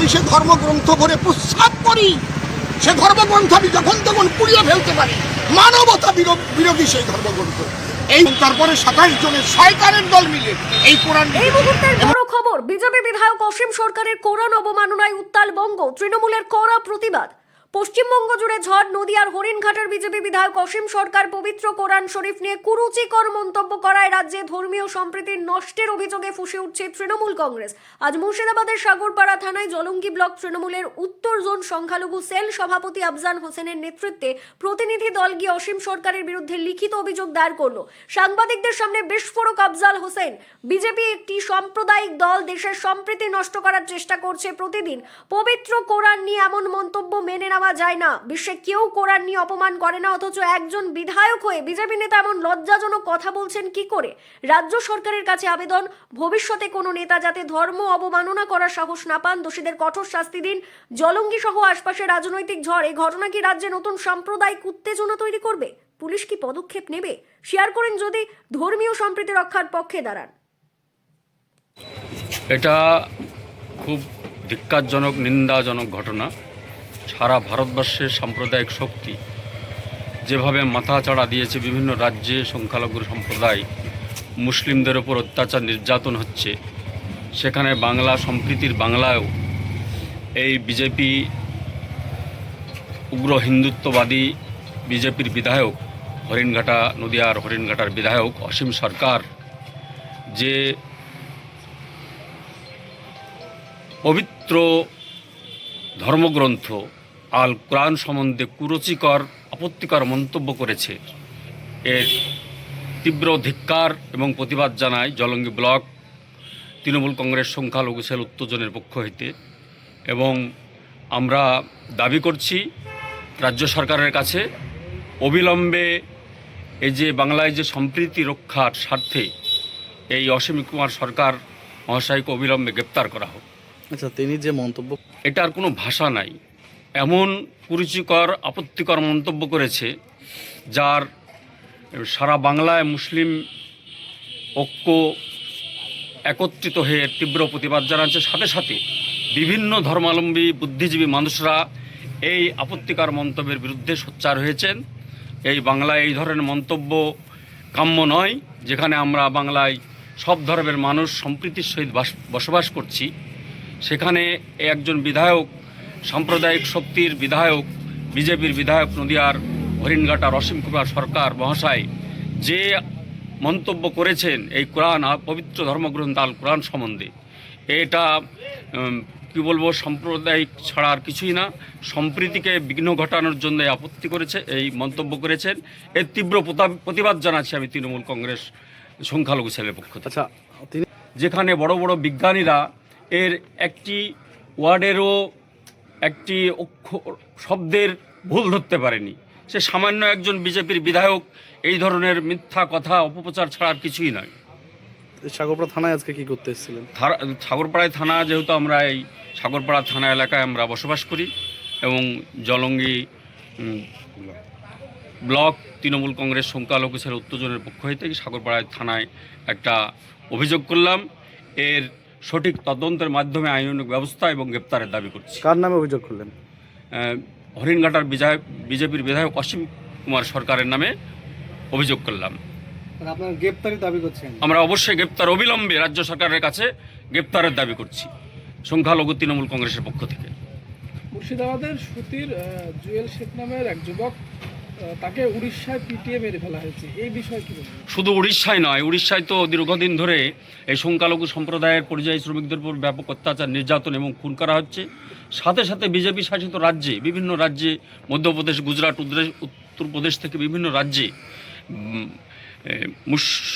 আমি সে ধর্মগ্রন্থ ভরে প্রস্তাব করি। সে ধর্মগ্রন্থ আমি যখন তখন পুড়িয়ে ফেলতে পারি। মানবতা বিরো- বিরোধী সেই ধর্মগ্রন্থ। এই তারপরে সাতাশ জনের সয়কারের দল মিলে এই কোরআন এই মুহূর্তের বড় খবর বিজেপি বিধায়ক অসীম সরকারের কোরআন অবমাননায় উত্তাল বঙ্গ তৃণমূলের কড়া প্রতিবাদ। পশ্চিমবঙ্গ জুড়ে ঝড়, নদীয়ার হরিণঘাটের বিজেপি বিধায়ক অসীম সরকার পবিত্র কোরআন শরীফ নিয়ে কুরুচিকর মন্তব্য করায় রাজ্যে ধর্মীয় সম্প্রীতির নষ্টের অভিযোগে ফুসে উঠছে তৃণমূল কংগ্রেস। আজ মুর্শিদাবাদের সাগরপাড়া থানায় জলঙ্গি ব্লক তৃণমূলের উত্তর জোন সংখ্যালঘু সেল সভাপতি আফজান হোসেনের নেতৃত্বে প্রতিনিধি দল গিয়ে অসীম সরকারের বিরুদ্ধে লিখিত অভিযোগ দায়ের করল। সাংবাদিকদের সামনে বিস্ফোরক আফজাল হোসেন। বিজেপি একটি সাম্প্রদায়িক দল, দেশের সম্প্রীতি নষ্ট করার চেষ্টা করছে প্রতিদিন। পবিত্র কোরআন নিয়ে এমন মন্তব্য মেনে নেওয়া যায় না। বিশ্বে কেউ কোরআন নিয়ে অপমান করে না, অথচ একজন বিধায়ক হয়ে বিজেপি নেতা এমন লজ্জাজনক কথা বলছেন কি করে? রাজ্য সরকারের কাছে আবেদন, ভবিষ্যতে কোনো নেতা যাতে ধর্ম অবমাননা করার সাহস না পান, দোষীদের কঠোর শাস্তি দিন, জলঙ্গি সহ আশপাশের রাজনৈতিক ঝড় এই ঘটনা কি রাজ্যে নতুন সাম্প্রদায়িক উত্তেজনা তৈরি করবে? পুলিশ কি পদক্ষেপ নেবে? শেয়ার করেন যদি ধর্মীয় সম্প্রীতি রক্ষার পক্ষে দাঁড়ান। এটা খুব ধিক্কারজনক, নিন্দাজনক ঘটনা। সারা ভারতবর্ষের সাম্প্রদায়িক শক্তি। যেভাবে মাথা চাড়া দিয়েছে বিভিন্ন রাজ্যে সংখ্যালঘু সম্প্রদায়, মুসলিমদের ওপর অত্যাচার নির্যাতন হচ্ছে। সেখানে বাংলা, সম্প্রীতির বাংলায়ও এই বিজেপি উগ্র হিন্দুত্ববাদী বিজেপির বিধায়ক, হরিণঘাটা নদিয়ার হরিণঘাটার বিধায়ক অসীম সরকার যে পবিত্র ধর্মগ্রন্থ আল কোরআন সম্বন্ধে কুরুচিকর আপত্তিকর মন্তব্য করেছে। এর তীব্র ধিক্কার এবং প্রতিবাদ জানায় জলঙ্গি ব্লক তৃণমূল কংগ্রেস সংখ্যালঘু সেল উত্তেজনের পক্ষ হইতে এবং আমরা দাবি করছি রাজ্য সরকারের কাছে অবিলম্বে এই যে বাংলায় যে সম্প্রীতি রক্ষার স্বার্থে এই অসীম কুমার সরকার মহাশয়কে অবিলম্বে গ্রেপ্তার করা হোক। আচ্ছা তিনি যে মন্তব্য এটার কোনো ভাষা নাই। এমন কুরুচিকর, আপত্তিকর মন্তব্য করেছে, যার সারা বাংলায় মুসলিম ঐক্য একত্রিত হয়ে তীব্র প্রতিবাদ জানাচ্ছে। সাথে সাথে বিভিন্ন ধর্মাবলম্বী, বুদ্ধিজীবী মানুষরা এই আপত্তিকর মন্তব্যের বিরুদ্ধে সোচ্চার হয়েছেন। এই বাংলায় এই ধরনের মন্তব্য কাম্য নয়, যেখানে আমরা বাংলায় সব ধর্মের মানুষ সম্প্রীতির সহিত বাস- বসবাস করছি। সেখানে একজন বিধায়ক সাম্প্রদায়িক শক্তির বিধায়ক বিজেপির বিধায়ক নদিয়ার হরিণঘাটার অসীম কুমার সরকার মহাশয় যে মন্তব্য করেছেন এই কোরআন আর পবিত্র ধর্মগ্রন্থ আল কোরআন সম্বন্ধে এটা কি বলব সাম্প্রদায়িক ছাড়া আর কিছুই না সম্প্রীতিকে বিঘ্ন ঘটানোর জন্য আপত্তি করেছে এই মন্তব্য করেছেন। এর তীব্র প্রতা- প্রতিবাদ জানাচ্ছি আমি তৃণমূল কংগ্রেস সংখ্যালঘু ছেলের পক্ষ থেকে। আচ্ছা যেখানে বড় বড় বিজ্ঞানীরা এর একটি ওয়ার্ডেরও একটি অক্ষর শব্দের ভুল ধরতে পারেনি। সে সামান্য একজন বিজেপির বিধায়ক এই ধরনের মিথ্যা কথা অপপ্রচার ছাড়া আর কিছুই নয়। সাগরপাড়া থানায় আজকে কি করতে এসেছিলেন? সাগরপাড়ায় থানা যেহেতু আমরা এই সাগরপাড়া থানা এলাকায় আমরা বসবাস করি এবং জলঙ্গি ব্লক তৃণমূল কংগ্রেস সংখ্যালঘু উত্তেজনের পক্ষ হইতে সাগরপাড়ায় থানায় একটা অভিযোগ করলাম। এর সঠিক তদন্তের মাধ্যমে আইনানুগ ব্যবস্থা এবং গ্রেপ্তারের দাবি করছি। কার নামে অভিযোগ করলেন? হরিণঘাটার বিধায়ক বিজেপির বিধায়ক অসীম কুমার সরকারের নামে অভিযোগ করলাম। আপনার গ্রেপ্তারি দাবি করছেন? আমরা অবশ্যই গ্রেপ্তার অবিলম্বে রাজ্য সরকারের কাছে গ্রেপ্তারের দাবি করছি সংখ্যালঘু তৃণমূল কংগ্রেসের পক্ষ থেকে। মুর্শিদাবাদের সুতির জুয়েল শেখ নামের এক যুবক তাকে উড়িষ্যায় পিটিয়ে মেরে ফেলা হয়েছে। এই বিষয়ে কি শুধু উড়িষ্যায় নয়, উড়িষ্যায় তো দীর্ঘদিন ধরে এই সংখ্যালঘু সম্প্রদায়ের পরিযায়ী শ্রমিকদের উপর ব্যাপক অত্যাচার, নির্যাতন এবং খুন করা হচ্ছে। সাথে সাথে বিজেপি শাসিত রাজ্যে, বিভিন্ন রাজ্যে, মধ্যপ্রদেশ, গুজরাট উত্তরপ্রদেশ থেকে বিভিন্ন রাজ্যে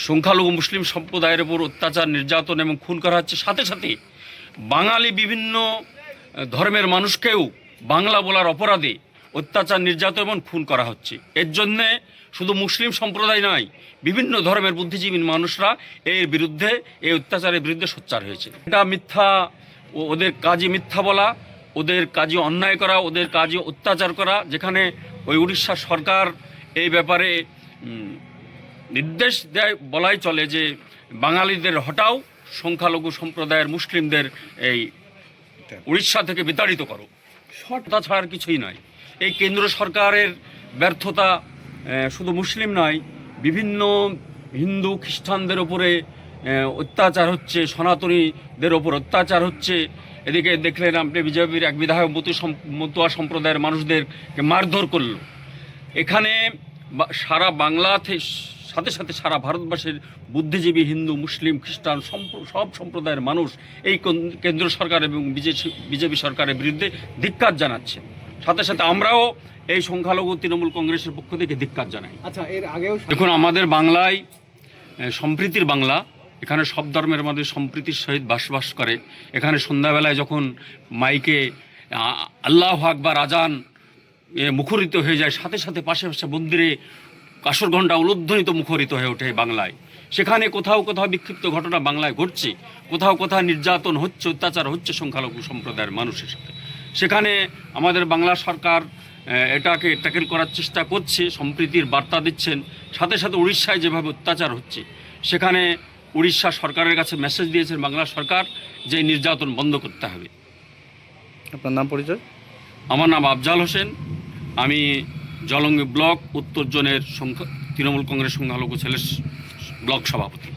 সংখ্যালঘু মুসলিম সম্প্রদায়ের উপর অত্যাচার, নির্যাতন এবং খুন করা হচ্ছে। সাথে সাথে বাঙালি বিভিন্ন ধর্মের মানুষকেও বাংলা বলার অপরাধে অত্যাচার, নির্যাতন এবং খুন করা হচ্ছে। এর জন্যে শুধু মুসলিম সম্প্রদায় নয়, বিভিন্ন ধর্মের বুদ্ধিজীবী মানুষরা এর বিরুদ্ধে, এই অত্যাচারের বিরুদ্ধে সোচ্চার হয়েছে। এটা মিথ্যা ওদের কাজে মিথ্যা বলা, ওদের কাজে অন্যায় করা, ওদের কাজে অত্যাচার করা, যেখানে ওই উড়িষ্যা সরকার এই ব্যাপারে নির্দেশ দেয়, বলাই চলে যে বাঙালিদের হটাও সংখ্যালঘু সম্প্রদায়ের মুসলিমদের এই উড়িষ্যা থেকে বিতাড়িত করো। শর্ট। তা ছাড়া আর কিছুই নয়। এই কেন্দ্র সরকারের ব্যর্থতা শুধু মুসলিম নয়, বিভিন্ন হিন্দু খ্রিস্টানদের ওপরে অত্যাচার হচ্ছে, সনাতনীদের ওপর অত্যাচার হচ্ছে। এদিকে দেখলেন আপনি বিজেপির এক বিধায়ক মতু মতুয়া সম্প্রদায়ের মানুষদেরকে মারধর করল। এখানে সারা বাংলাতে সাথে সাথে সারা ভারতবর্ষের বুদ্ধিজীবী হিন্দু মুসলিম খ্রিস্টান সব সম্প্রদায়ের মানুষ এই কোন- কেন্দ্র সরকার এবং বিজেপি সরকারের বিরুদ্ধে ধিক্কার জানাচ্ছে। সাথে সাথে আমরাও এই সংখ্যালঘু তৃণমূল কংগ্রেসের পক্ষ থেকে ধিক্কার জানাই। আচ্ছা এর আগেও দেখুন আমাদের বাংলায় সম্প্রীতির বাংলা। এখানে সব ধর্মের মধ্যে সম্প্রীতির সহিত বাসবাস করে। এখানে সন্ধ্যাবেলায় যখন মাইকে আল্লাহ আকবার আজান মুখরিত হয়ে যায় সাথে সাথে পাশে পাশে মন্দিরে কাসর ঘণ্টা উলুধ্বনিত মুখরিত হয়ে ওঠে বাংলায়। সেখানে কোথাও কোথাও বিক্ষিপ্ত ঘটনা বাংলায় ঘটছে কোথাও কোথাও নির্যাতন হচ্ছে অত্যাচার হচ্ছে সংখ্যালঘু সম্প্রদায়ের মানুষের সাথে। সেখানে আমাদের বাংলা সরকার এটাকে ট্যাকেল করার চেষ্টা করছে সম্প্রীতির বার্তা দিচ্ছেন। সাথে সাথে উড়িষ্যায় যেভাবে অত্যাচার হচ্ছে সেখানে উড়িষ্যা সরকারের কাছে মেসেজ দিয়েছেন বাংলা সরকার যে নির্যাতন বন্ধ করতে হবে। আপনার নাম পরিচয়? আমার নাম আফজাল হোসেন। আমি জলঙ্গি ব্লক উত্তর জোনের সংখ্যা তৃণমূল কংগ্রেস সংখ্যালঘু ছেলের ব্লক সভাপতি।